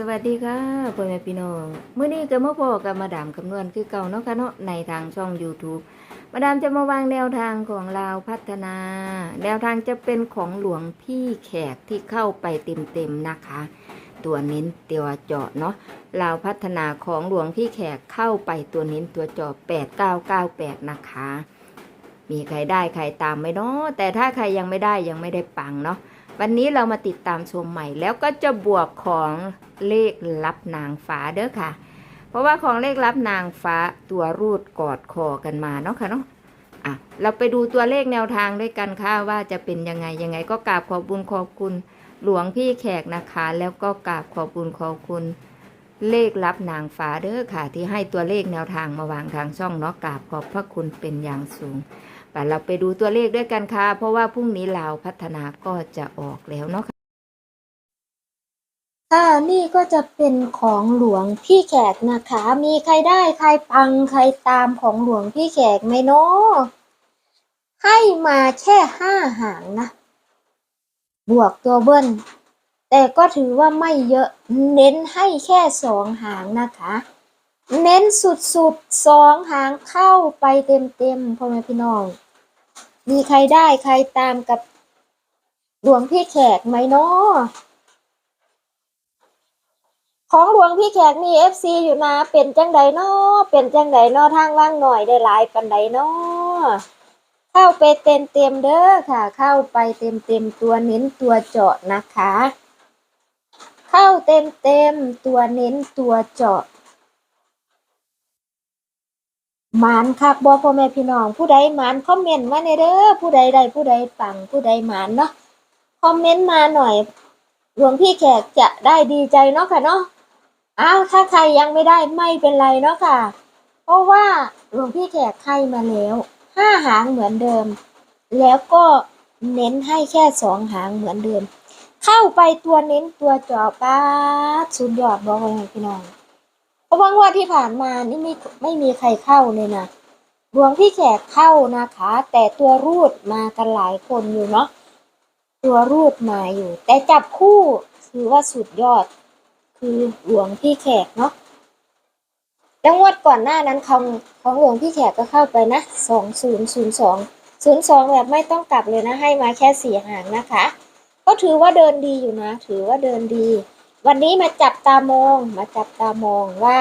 สวัสดีค่ะพ่อแม่พี่น้องเมื่อนี้ก็มาพอกับมาดามคำนวณคือเก่าเนาะค่ะเนาะในทางช่อง YouTube มาดามจะมาวางแนวทางของลาพัฒนา แนวทางจะเป็นของหลวงพี่แขกที่เข้าไปเต็มๆนะคะ ตัวเน้นตัวเจาะเนาะลาพัฒนาของหลวงพี่แขกเข้าไปตัวเน้นตัวเจาะ8998 นะคะ มีใครได้ใครตามไหมเนาะแต่ถ้าใครยังไม่ได้ยังไม่ได้ปังเนาะ วันนี้เรามาติดตามชมใหม่ แล้วก็จะบวกของเลขลับนางฟ้าเด้อค่ะ เพราะว่าของเลขลับนางฟ้าตัวรูดกอดคอกันมาเนาะค่ะเนาะอะเราไปดูตัวเลขแนวทางด้วยกันค่ะว่าจะเป็นยังไงยังไงก็กราบขอบบุญขอบคุณหลวงพี่แขกนะคะ แล้วก็กราบขอบบุญขอบคุณเลขลับนางฟ้าเด้อค่ะ ที่ให้ตัวเลขแนวทางมาวางทางช่องเนาะกราบขอบพระคุณเป็นอย่างสูง แต่เราไปดูตัวเลขด้วยกันค่ะ เพราะว่าพรุ่งนี้ลาวพัฒนาก็จะออกแล้วเนาะค่ะค่ะนี่ก็จะเป็นของหลวงพี่แขกนะคะ มีใครได้ใครปังใครตามของหลวงพี่แขกไหมเนาะให้มาแค่ห้าหางนะ บวกตัวเบิ้ลแต่ก็ถือว่าไม่เยอะเน้นให้แค่สองหางนะคะ เน้นสุดๆสองหางเข้าไปเต็มๆพ่อแม่พี่น้อง มีใครได้ใครตามกับหลวงพี่แขกไหมเนาะของหลวงพี่แขกมีเอฟซีอยู่นะเป็นจังใดเนาะเป็นจังใดเนาะทางว่างหน่อยได้หลายปันใดเนาะเข้าไปเต็มเต็มเด้อค่ะ เข้าไปเต็มเต็มตัวเน้นตัวเจาะนะคะ เข้าเต็มเต็มตัวเน้นตัวเจาะ หมานคักบอพ่อแม่พี่น้อง ผู้ใดหมานคอมเมนต์มาในเด้อผู้ใดใดผู้ใดปังผู้ใดหมานเนาะคอมเมนต์มาหน่อยหลวงพี่แขกจะได้ดีใจเนาะค่ะเนาะอ้าวถ้าใครยังไม่ได้ไม่เป็นไรเนาะค่ะ เพราะว่าหลวงพี่แขกให้มาแล้วห้าหางเหมือนเดิม แล้วก็เน้นให้แค่สองหางเหมือนเดิม เข้าไปตัวเน้นตัวจอป้าสุดยอดบอกเลยพี่น้อง เพราะว่างวดที่ผ่านมานี่ไม่ไม่มีใครเข้าเลยนะหลวงพี่แขกเข้านะคะ แต่ตัวรูดมากันหลายคนอยู่เนาะตัวรูดมาอยู่ แต่จับคู่ถือว่าสุดยอด คือหลวงพี่แขกเนาะแล้วงวดก่อนหน้านั้นของของหลวงพี่แขกก็เข้าไปนะสองศูนย์ศูนย์สองศูนย์สองแบบไม่ต้องกลับเลยนะให้มาแค่สี่หางนะคะ ก็ถือว่าเดินดีอยู่นะ ถือว่าเดินดี วันนี้มาจับตามอง มาจับตามองว่า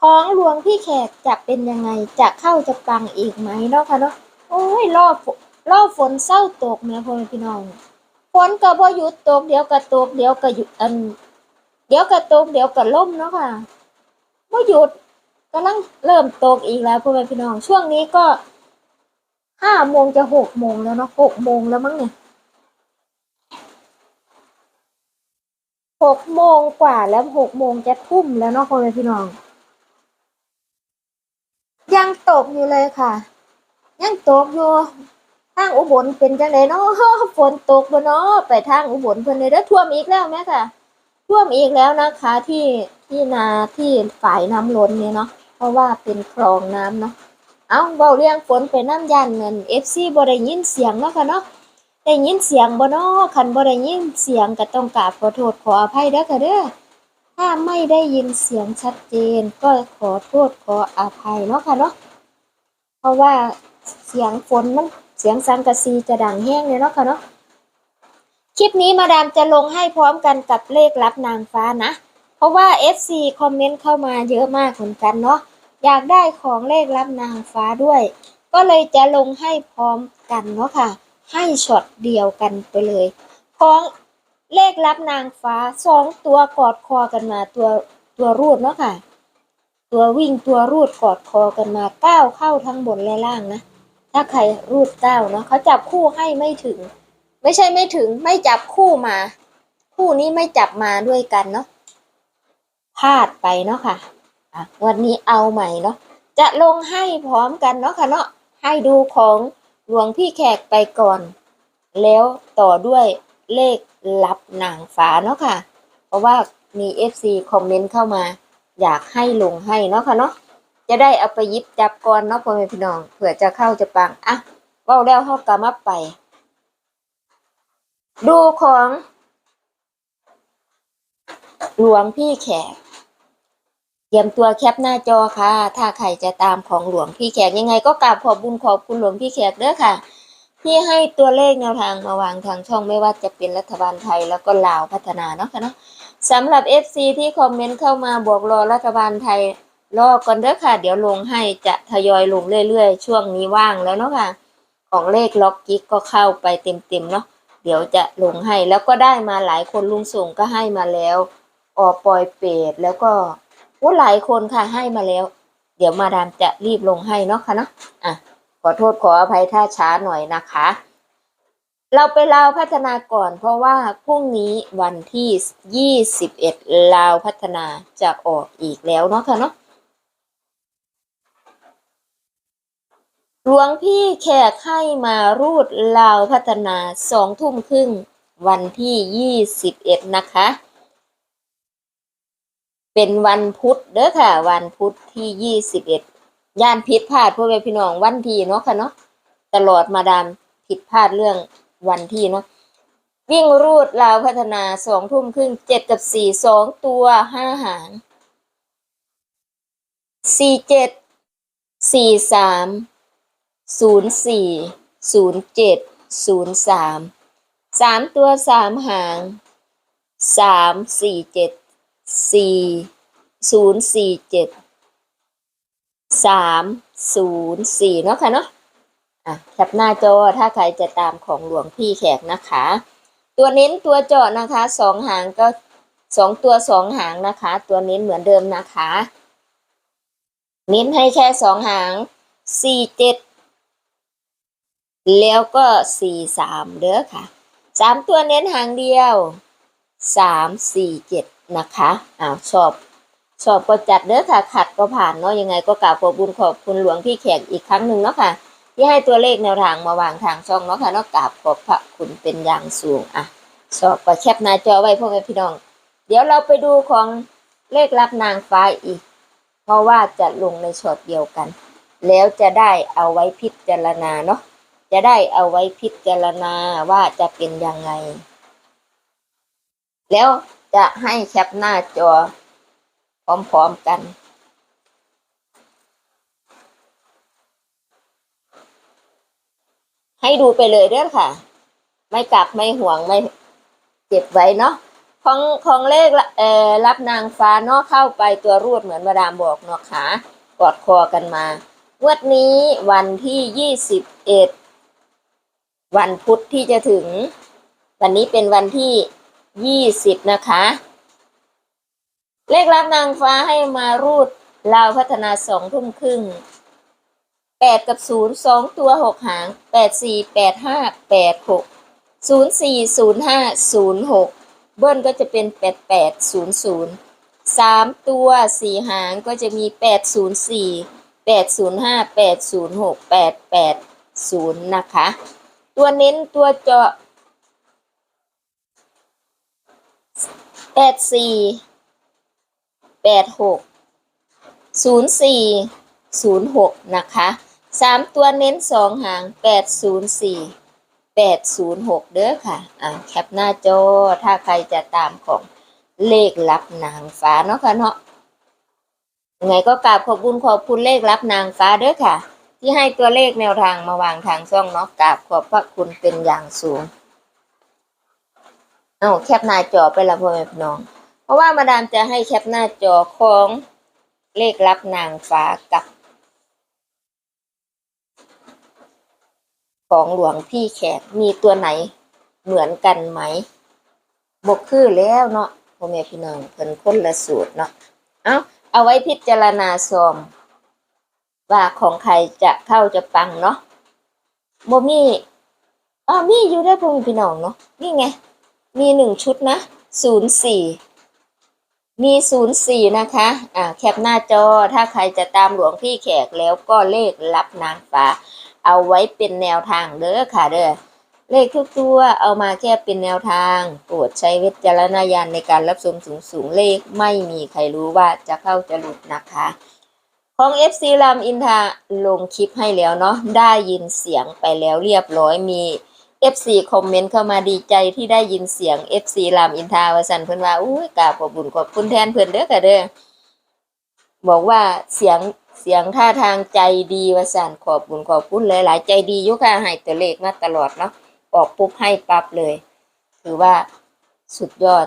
ของหลวงพี่แขกจะเป็นยังไง จะเข้าจะปังอีกไหมเนาะค่ะเนาะ โอ้ยรอบรอบฝนเศร้าตกแม่พ่อแม่พี่น้อง ฝนก็บ่หยุดตกเดี๋ยวก็ตกเดี๋ยวก็หยุดอัน เดี๋ยวก็ตกเดี๋ยวก็ล่มเนาะค่ะไม่หยุดกำลังเริ่มตกอีกแล้วพ่อแม่พี่น้อง ช่วงนี้ก็ห้าโมงจะหกโมงแล้วเนาะหกโมงแล้วมั้งเนี่ย หกโมงกว่าแล้วหกโมงจะทุ่มแล้วเนาะพ่อแม่พี่น้อง ยังตกอยู่เลยค่ะ ยังตกอยู่ทางอุบลเป็นจังไดเนาะฝนตกบ่เนาะไปทางอุบลเพิ่นเลยเด้อท่วมอีกแล้วแม่ค่ะท่วมอีกแล้วนะคะ ที่ที่นาที่ฝ่ายน้ำล้นเนี่ยเนาะเพราะว่าเป็นคลองน้ำเนาะเอาเบาเรื่องฝนไปน้ำยันเงินเอฟซีบ่ได้ยินเสียงเนาะค่ะเนาะ ได้ยินเสียงบ่เนาะคันบ่ได้ยินเสียงก็ต้องกราบขอโทษขออภัยเด้อค่ะเด้อถ้าไม่ได้ยินเสียงชัดเจนก็ขอโทษขออภัยเนาะค่ะเนาะเพราะว่าเสียงฝนมันเสียงสังกะสีจะดังแห้งเลยเนาะค่ะเนาะคลิปนี้มาดามจะลงให้พร้อมกันกับเลขลับนางฟ้านะ เพราะว่า FC คอมเมนต์เข้ามาเยอะมากเหมือนกันเนาะอยากได้ของเลขลับนางฟ้าด้วย ก็เลยจะลงให้พร้อมกันเนาะค่ะ ให้ช็อตเดียวกันไปเลยของเลขลับนางฟ้าสองตัวกอดคอกันมาตัวตัวรูดเนาะค่ะ ตัววิ่งตัวรูดกอดคอกันมาเก้าเข้าทั้งบนและล่างนะ ถ้าใครรูดเก้าเนาะเขาจับคู่ให้ไม่ถึง ไม่ใช่ไม่ถึงไม่จับคู่มา คู่นี้ไม่จับมาด้วยกันเนาะพลาดไปเนาะคะ่ะวันนี้เอาใหม่เนาะจะลงให้พร้อมกันเนาะค่ะเนาะให้ดูของ หลวงพี่แขกไปก่อน แล้วต่อด้วยเลขลับหนางฟ้าเนาะค่ะ เพราะว่ามี FC คอมเมนต์เข้ามา อยากให้ลงให้เนาะค่ะเนาะจะได้เอาไปยิบจับก่อนเนาะพ่อแม่พี่น้องเผื่อจะเข้าจะปังอะเว้าแล้วเฮากะมาไป ดูของ หลวงพี่แขก เตรียมตัวแคปหน้าจอค่ะ ถ้าใครจะตามของหลวงพี่แขกยังไงก็กราบขอบบุญขอบคุณหลวงพี่แขกเด้อค่ะ ที่ให้ตัวเลขแนวทางมาวางทางช่องไม่ว่าจะเป็นรัฐบาลไทยแล้วก็ลาวพัฒนาเนาะค่ะเนาะสำหรับ FC ที่คอมเมนต์เข้ามาบอกรอรัฐบาลไทยรอก่อนเด้อค่ะ เดี๋ยวลงให้จะทยอยลงเรื่อยๆ ช่วงนี้ว่างแล้วเนาะค่ะ ของเลขล็อกกิ๊กก็เข้าไปเต็มๆเนาะเดี๋ยวจะลงให้แล้วก็ได้มาหลายคนลุงส่งก็ให้มาแล้วออปอยเปดแล้วก็ โอ้หลายคนค่ะให้มาแล้ว เดี๋ยวมาดามจะรีบลงให้เนาะค่ะเนาะอะขอโทษขออภัยถ้าช้าหน่อยนะคะ เราไปลาวพัฒนาก่อน เพราะว่าพรุ่งนี้วันที่ 21 ลาวพัฒนาจะออกอีกแล้วเนาะค่ะเนาะหลวงพี่แขกให้มารูดลาวพัฒนาสองทุ่มครึ่งวันที่ 21 นะคะ เป็นวันพุธเด้อค่ะ วันพุธที่21ย่านผิดพลาดพวกแม่พี่น้องวันที่เนาะค่ะเนาะตลอดมาดามผิดพลาดเรื่องวันที่เนาะวิ่งรูดลาวพัฒนาสองทุ่มครึ่งเจ็ดกับสี่สองตัวห้าหางสี่เจ็ดสี่สามศูนย์สี่ศูนย์เจ็ดศูนย์สามสามตัวสามหางสามสี่เจ็ด สี่ศูนย์สี่เจ็ดสามศูนย์สี่เนาะค่ะเนาะอะแคปหน้าจอถ้าใครจะตามของหลวงพี่แขกนะคะ ตัวเน้นตัวเจาะนะคะสองหางก็สองตัวสองหางนะคะ ตัวเน้นเหมือนเดิมนะคะ เน้นให้แค่สองหางสี่เจ็ดแล้วก็สี่สามเด้อค่ะสามตัวเน้นหางเดียวสามสี่เจ็ด นะคะอ้าวชอบชอบก็จัดเด้อค่ะ ขัดก็ผ่านเนาะยังไงก็กราบขอบคุญขอบคุณหลวงพี่แขกอีกครั้งหนึ่งเนาะค่ะ ที่ให้ตัวเลขแนวทางมาวางทางช่องเนาะค่ะเนาะกราบขอบพระคุณเป็นอย่างสูงอะชอบก็แคปหน้าจอไว้พ่อแม่พี่น้อง เดี๋ยวเราไปดูของเลขรับนางฟ้าอีก เพราะว่าจะลงในช็อตเดียวกัน แล้วจะได้เอาไว้พิจารณาเนาะจะได้เอาไว้พิจารณาว่าจะเป็นยังไง แล้ว จะให้แคปหน้าจอ พร้อมๆกัน ให้ดูไปเลยเด้อค่ะ ไม่กลับไม่ห่วงไม่เก็บไว้เนาะของของเลขเอ่อรับนางฟ้าเนาะเข้าไปตัวรูดเหมือนมาดามบอกเนาะขากอดคอกันมางวดนี้วันที่ยี่สิบเอ็ดวันพุธที่จะถึง วันนี้เป็นวันที่ ยี่สิบนะคะ เลขรับนางฟ้าให้มารูดลาวพัฒนาสองทุ่มครึ่งแปดกับศูนย์สองตัวหกหางแปดสี่แปดห้าแปดหกศูนย์สี่ศูนย์ห้าศูนย์หกเบิ้ลก็จะเป็นแปดแปดศูนย์ศูนย์สามตัวสี่หางก็จะมีแปดศูนย์สี่แปดศูนย์ห้าแปดศูนย์หกแปดแปดศูนย์นะคะ ตัวเน้นตัวเจาะ แปดสี่แปดหกศูนย์สี่ศูนย์หกนะคะสามตัวเน้นสองหางแปดศูนย์สี่แปดศูนย์หกเด้อค่ะ อ่าแคปหน้าจอถ้าใครจะตามของเลขลับนางฟ้าเนาะค่ะเนาะไงก็กราบขอบคุณขอบคุณเลขลับนางฟ้าเด้อค่ะ ที่ให้ตัวเลขแนวทางมาวางทางช่องเนาะกราบขอบพระคุณเป็นอย่างสูง เอาแคปหน้าจอไปละพ่อแม่พี่น้อง เพราะว่ามาดามจะให้แคปหน้าจอของเลขลับนางฟ้ากับของหลวงพี่แขกมีตัวไหนเหมือนกันไหมบกคือแล้วเนาะพ่อแม่พี่น้องเพิ่นคนละสูตรเนาะเอาเอาไว้พิจารณาซอม ว่าของใครจะเข้าจะปังเนาะบ่มีอ๋อมีอยู่ได้พ่อแม่พี่น้องเนาะนี่ไง มีหนึ่งชุดนะศูนย์สี่มีศูนย์สี่นะคะ อ่า แคปหน้าจอ ถ้าใครจะตามหลวงพี่แขกแล้วก็เลขรับนางฟ้า เอาไว้เป็นแนวทางเด้อค่ะเด้อ เลขทุกตัวเอามาแค่เป็นแนวทาง โปรดใช้วิจารณญาณในการรับชมสูงสูงๆเลขไม่มีใครรู้ว่าจะเข้าจะหลุดนะคะ ของ FC รามอินทาลงคลิปให้แล้วเนาะ ได้ยินเสียงไปแล้วเรียบร้อยมี FC คอมเมนต์เข้ามาดีใจที่ได้ยินเสียง FC รามอินทาวาสันเพิ่นว่าอุ้ยกราบขอบคุญขอบคุณแทนเพิ่นเด้อค่ะเด้อบอกว่าเสียงเสียงท่าทางใจดีว่าสันขอบคุญขอบคุณเลยหลายใจดียู่ค่ะให้ตัวเลขมาตลอดเนาะออกปุ๊บให้ปั๊บเลย ถือว่าสุดยอด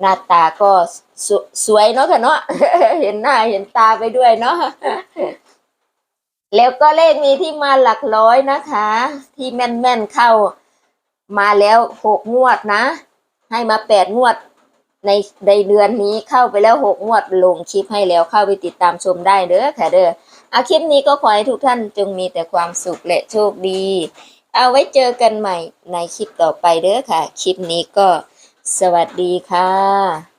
หน้าตาก็สสวยเนาะค่ะเนาะเห็นหน้าเห็นตาไปด้วยเนาะ แล้วก็เลขมีที่มาหลักร้อยนะคะ ที่แม่นๆเข้ามาแล้วหกงวดนะ ให้มาแปดงวดในในเดือนนี้เข้าไปแล้วหกงวดลงคลิปให้แล้วเข้าไปติดตามชมได้เด้อค่ะเด้ออาคลิปนี้ก็ขอให้ทุกท่านจงมีแต่ความสุขและโชคดี เอาไว้เจอกันใหม่ในคลิปต่อไปเด้อค่ะ คลิปนี้ก็สวัสดีค่ะ